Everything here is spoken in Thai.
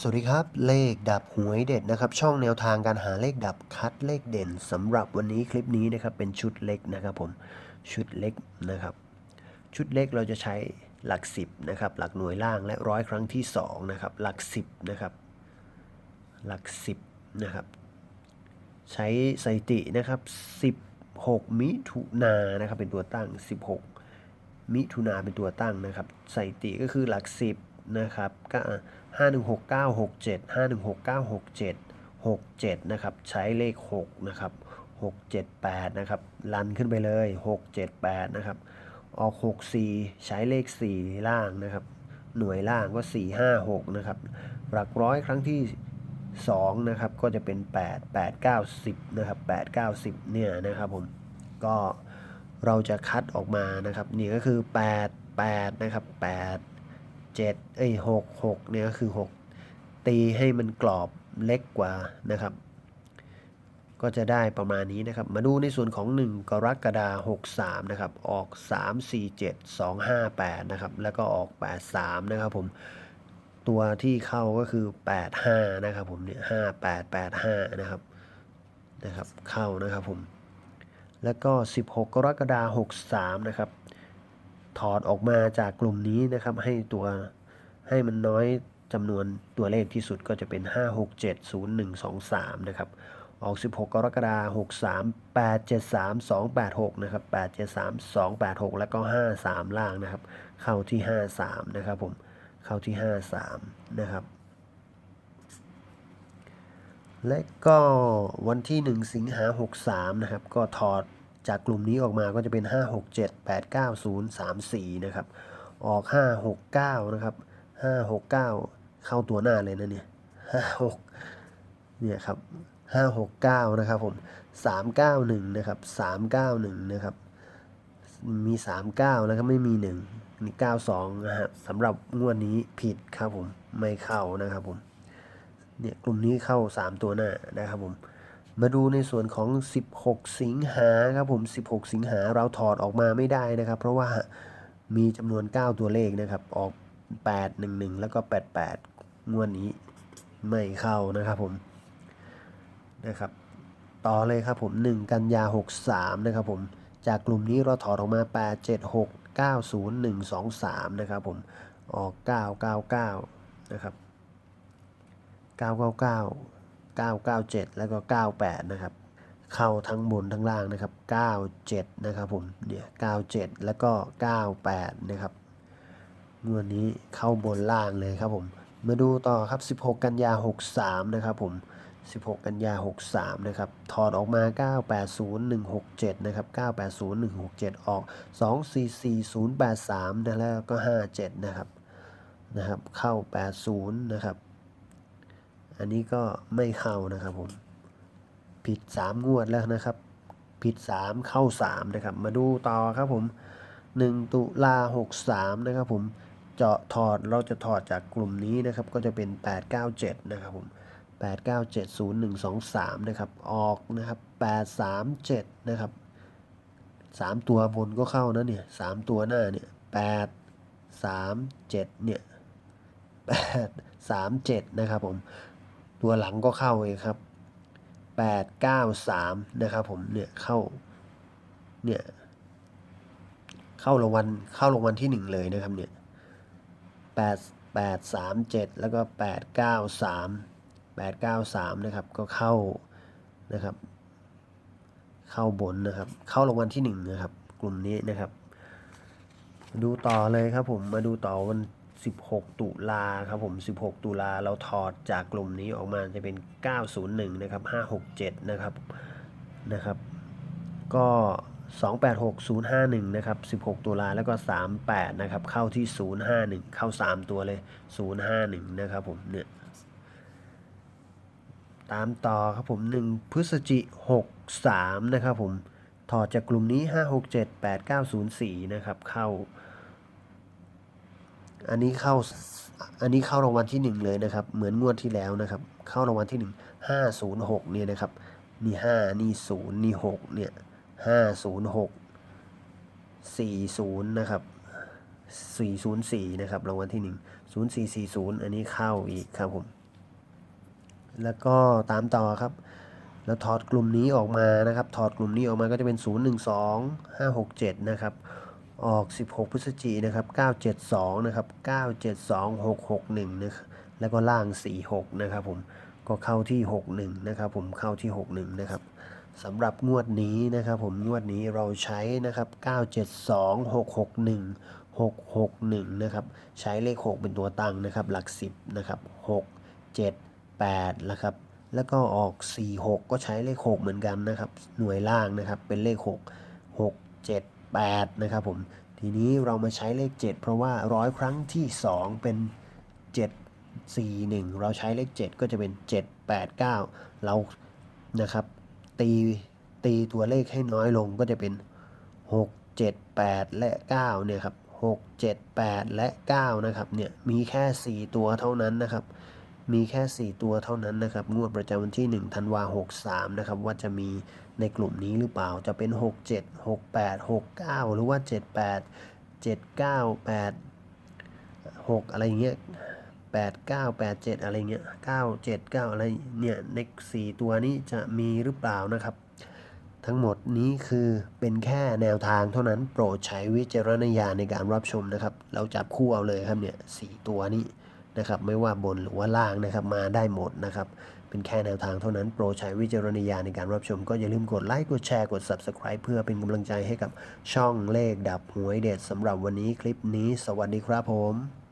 สวัสดีครับ เลขดับหวยเด็ดนะครับ ช่องแนวทางการหาเลขดับคัดเลขเด่นสำหรับวันนี้คลิปนี้นะครับเป็นชุดเล็กนะครับผมชุดเล็กนะครับ ชุดเล็กเราจะใช้หลักสิบนะครับหลักหน่วยล่างและร้อยครั้งที่สองนะครับหลักสิบนะครับหลักสิบนะครับใช้สถิตินะครับ 16 มิถุนานะครับเป็นตัวตั้ง 16 มิถุนาเป็นตัวตั้งนะครับสถิติก็คือหลัก 10นะครับก็ 5 1 6 9 6 7 5 1 6 9 6 7 6 7 นะครับ ใช้เลข 6 นะครับ 6 7 8 นะครับ ลันขึ้นไปเลย 6 7 8 นะครับ ออก 6 4 ใช้เลข 4 ล่างนะครับ หน่วยล่างก็ 4 5 6 นะครับ หลักร้อยครั้งที่ 2 นะครับ ก็จะเป็น 8 8 9 10 นะครับ 8 9 10 เนี่ยนะครับผม ก็เราจะคัดออกมานะครับ นี่ก็คือ 8 8 นะครับ 8 7เอ้ย6 6เนี่ยก็คือ 6 ตีให้มันกรอบเล็กกว่านะครับ ก็จะได้ประมาณนี้นะครับ มาดูในส่วนของ 1 กรกฎาคม63 นะครับ ออก 3 4 7 2 5 8 นะครับ แล้วก็ออก 83 นะครับผมตัวที่เข้าก็คือ 85 นะครับผมเนี่ย5885 นะครับนะครับเข้านะครับผมแล้วก็ 16 กรกฎาคม63 นะครับ ถอดออกมาจากกลุ่มนี้นะครับ ให้ตัวให้มันน้อยจำนวนตัวเลขที่สุดก็จะเป็น 5670123 นะครับ ออก 16 กรกฎาคม63 873 286 นะครับ 873 286 แล้วก็ 53 ล่างนะครับ เข้าที่ 53 นะครับผมเข้าที่ 53 นะครับ และก็วันที่ 1 สิงหา63 นะครับ ก็ถอด จากกลุ่มนี้ออกมาก็จะเป็น 567 89034 นะครับ ออก 569 นะครับ 569 เข้าตัวหน้าเลยนะเนี่ย 56 เนี่ยครับ 569 นะครับผม 391 นะครับ 391 นะครับ มี 39 นะครับ ไม่มี 1 มี 92 นะฮะสำหรับงวดนี้ผิดครับผม ไม่เข้านะครับผม เนี่ยกลุ่มนี้เข้า 3 ตัวหน้านะครับผม มาดูในส่วนของ 16 สิงหาครับผม 16 สิงหาเราถอดออกมาไม่ได้นะครับ เพราะว่ามีจำนวน 9 ตัวเลขนะครับ ออก 8 1 1 แล้วก็ 88 งวดนี้ไม่เข้านะครับผมนะครับ ต่อเลยครับผม 1 กันยา 63 นะครับผม จากกลุ่มนี้เราถอดออกมา 8 7 6 9 0 1 2 3 นะครับผม ออก 999 นะครับ 999 997 แล้วก็ 98 นะครับ เข้าทั้งบนทั้งล่างนะครับ 97 นะครับผม เนี่ย 97 แล้วก็ 98 นะครับงวดนี้เข้าบนล่างเลยครับผม มาดูต่อครับ 16 กันยา 63 นะครับผม 16 กันยา 63 นะครับ ถอดออกมา 980167 นะครับ 980167 ออก 244083 นะแล้วก็ 57 นะครับ นะครับ เข้า 80 นะครับ อันนี้ก็ไม่เข้านะครับผม ผิด 3 งวดแล้วนะครับ ผิด 3 เข้า 3 นะครับ มาดูต่อครับผม 1 ตุลา 63 นะครับผมเจาะถอดเราจะถอดจากกลุ่มนี้นะครับ ก็จะเป็น 897 นะครับผม 8970123 นะครับ ออกนะครับ 837 นะครับ 3 ตัวบนก็เข้านะเนี่ย 3 ตัวหน้าเนี่ย 8 3 7 เนี่ย 8 3 7 นะครับผม ตัวหลังก็เข้าเองครับ8 9 3นะครับผมเนี่ยเข้าเนี่ยเข้ารางวัลเข้ารางวัลที่หนึ่งเลยนะครับเนี่ยแปดแปดสามเจ็ดแล้วก็แปดเก้าสามแปดเก้าสามนะครับก็เข้านะครับ เข้าบนนะครับ เข้ารางวัลที่หนึ่งนะครับ กลุ่มนี้นะครับ ดูต่อเลยครับผมมาดูต่อวัน 16 ตุลาครับผม 16 ตุลาเราถอดจากกลุ่มนี้ออกมาจะเป็น 901 นะครับ 567 นะครับ นะครับ ก็ 286051 นะครับ 16 ตุลาแล้วก็ 38 นะครับ เข้าที่ 051 เข้า 3 ตัวเลย 051 นะครับผม เนี่ย ตามต่อครับผม 1 พฤศจิ63 นะครับผม ถอดจากกลุ่มนี้ 567 8904 นะครับ เข้า อันนี้เข้าอันนี้เข้ารางวัลที่หนึ่งเลยนะครับ เหมือนงวดที่แล้วนะครับ เข้ารางวัลที่หนึ่งห้าศูนย์หกเนี่ยนะครับนี่ห้านี่ศูนย์นี่หกเนี่ยห้าศูนย์หกสี่ศูนย์นะครับสี่ศูนย์สี่นะครับ รางวัลที่หนึ่งศูนย์สี่สี่ศูนย์อันนี้เข้าอีกครับผม แล้วก็ตามต่อครับ แล้วถอดกลุ่มนี้ออกมานะครับ ถอดกลุ่มนี้ออกมาก็จะเป็น 0 1 2 5 6 7 นะครับ ออก 16 พฤศจิกนะครับ 972 นะครับ 972 661 นะครับแล้วก็ล่าง 46 นะครับผม ก็เข้าที่ 61 นะครับผม เข้าที่ 61 นะครับสำหรับงวดนี้นะครับผม งวดนี้เราใช้นะครับ 972 661 661 นะครับ ใช้เลข 6 เป็นตัวตั้งนะครับ หลัก 10 นะครับ 6 7 8นะครับแล้วก็ออก 46 ก็ใช้เลข 6 เหมือนกันนะครับ หน่วยล่างนะครับ เป็นเลข 6 6 7 8 นะครับผม ทีนี้เรามาใช้เลข 7 เพราะว่าร้อยครั้งที่ 2 เป็น 7 4 1 เราใช้เลข 7 ก็จะเป็น 7 8 9 เรานะครับตีตีตัวเลขให้น้อยลงก็จะเป็น 6 7 8 และ 9 เนี่ยครับ 6 7 8 และ 9 นะครับเนี่ยมีแค่ 4 ตัวเท่านั้นนะครับ มีแค่ 4 ตัวเท่านั้นนะครับ งวดประจำวันที่ 1 ธันวา63 นะครับ ว่าจะมีในกลุ่มนี้หรือเปล่า จะเป็น 6 7 6 8 6 9 หรือว่า 7 8 7 9 8 6 อะไรอย่างเงี้ย8 9 8 7 อะไรเงี้ย9 7 9 อะไรเนี่ยใน4ตัวนี้จะมีหรือเปล่านะครับ ทั้งหมดนี้คือเป็นแค่แนวทางเท่านั้น โปรดใช้วิจารณญาณในการรับชมนะครับ เราจับคู่เอาเลยครับเนี่ยสตัวนี้ นะครับ ไม่ว่าบนหรือว่าล่างนะครับ มาได้หมดนะครับ เป็นแค่แนวทางเท่านั้นโปรใช้วิจารณญาณในการรับชม ก็อย่าลืมกดไลค์กดแชร์กด Subscribe เพื่อเป็นกำลังใจให้กับช่องเลขดับหวยเด็ดสำหรับวันนี้คลิปนี้ สวัสดีครับผม